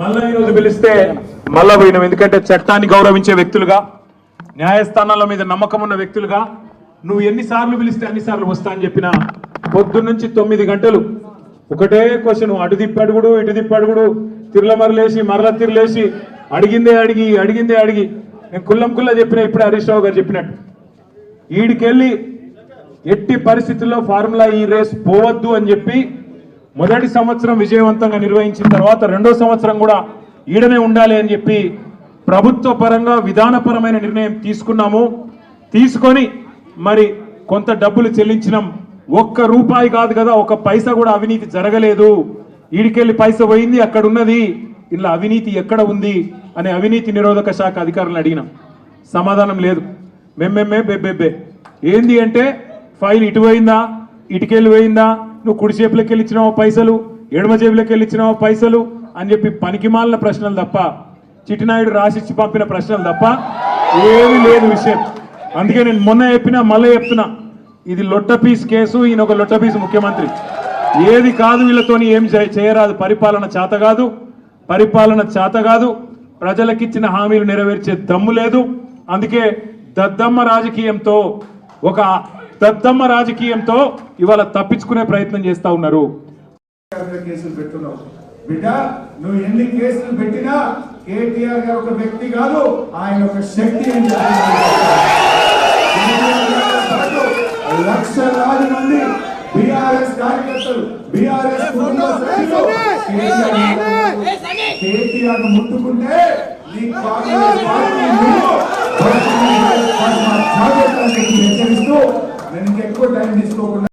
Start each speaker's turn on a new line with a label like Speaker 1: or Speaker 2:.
Speaker 1: మళ్ళా ఈరోజు పిలిస్తే మళ్ళా పోయినాం. ఎందుకంటే చట్టాన్ని గౌరవించే వ్యక్తులుగా న్యాయస్థానాల మీద నమ్మకం ఉన్న వ్యక్తులుగా నువ్వు ఎన్నిసార్లు పిలిస్తే అన్నిసార్లు వస్తా అని చెప్పిన పొద్దున్నుంచి తొమ్మిది గంటలు ఒకటే క్వశ్చన్ అటు తిప్పడుగుడు ఇటు తిప్పడుగుడు తిరుల మరలేసి మరల తిరలేసి అడిగిందే అడిగి అడిగిందే అడిగి. నేను కుల్లం కుల్ల చెప్పిన ఇప్పుడే హరీష్ రావు గారు చెప్పినట్టు. వీడికెళ్ళి ఎట్టి పరిస్థితుల్లో ఫార్ములా ఈ రేస్ పోవద్దు అని చెప్పి మొదటి సంవత్సరం విజయవంతంగా నిర్వహించిన తర్వాత రెండో సంవత్సరం కూడా ఈడనే ఉండాలి అని చెప్పి ప్రభుత్వ పరంగా విధానపరమైన నిర్ణయం తీసుకున్నాము. తీసుకొని మరి కొంత డబ్బులు చెల్లించినాం. ఒక్క రూపాయి కాదు కదా ఒక పైసా కూడా అవినీతి జరగలేదు. ఈడికెళ్ళి పైస పోయింది అక్కడ ఉన్నది ఇలా అవినీతి ఎక్కడ ఉంది అనే అవినీతి నిరోధక శాఖ అధికారులను అడిగినాం. సమాధానం లేదు. మెమ్మెమ్మే బెబ్బెబ్బే. ఏంది అంటే ఫైల్ ఇటు పోయిందా ఇటుకెళ్ళి పోయిందా నువ్వు కుడి చేపులకి వెళ్ళిచ్చినావా పైసలు? ఎడమ జేబులకు వెళ్ళిచ్చినావా పైసలు? అని చెప్పి పనికిమాలిన ప్రశ్నలు తప్ప చిట్టినాయుడు రాసిచ్చి పంపిన ప్రశ్నలు తప్ప ఏమీ లేదు విషయం. అందుకే నేను మొన్న చెప్పినా మళ్ళీ చెప్తున్నా. ఇది లొట్ట పీస్ కేసు ఈయన ఒక లొట్ట పీస్ ముఖ్యమంత్రి. ఏది కాదు వీళ్ళతోని ఏం చేయరాదు. పరిపాలన చేత కాదు. పరిపాలన చేత కాదు. ప్రజలకిచ్చిన హామీలు నెరవేర్చే దమ్ము లేదు. అందుకే దద్దమ్మ రాజకీయంతో ఒక దద్దమ్మ రాజకీయంతో ఇవాళ తప్పించుకునే ప్రయత్నం చేస్తా ఉన్నారు.
Speaker 2: మీద కేసులు పెట్టున్నావు బిడ్డ నువ్వు ఎన్ని కేసులు పెట్టినా కేటీఆర్ గారు ఒక వ్యక్తి కాదు ఆయన ఒక శక్తి అని. లక్షలాది మంది బీఆర్ఎస్ కార్యకర్తలు బీఆర్ఎస్ కేటీఆర్ ముట్టుకుంటే నీ కాంగ్రెస్ పార్టీ నేను ఇంకెక్కువ టైం తీసుకోకుండా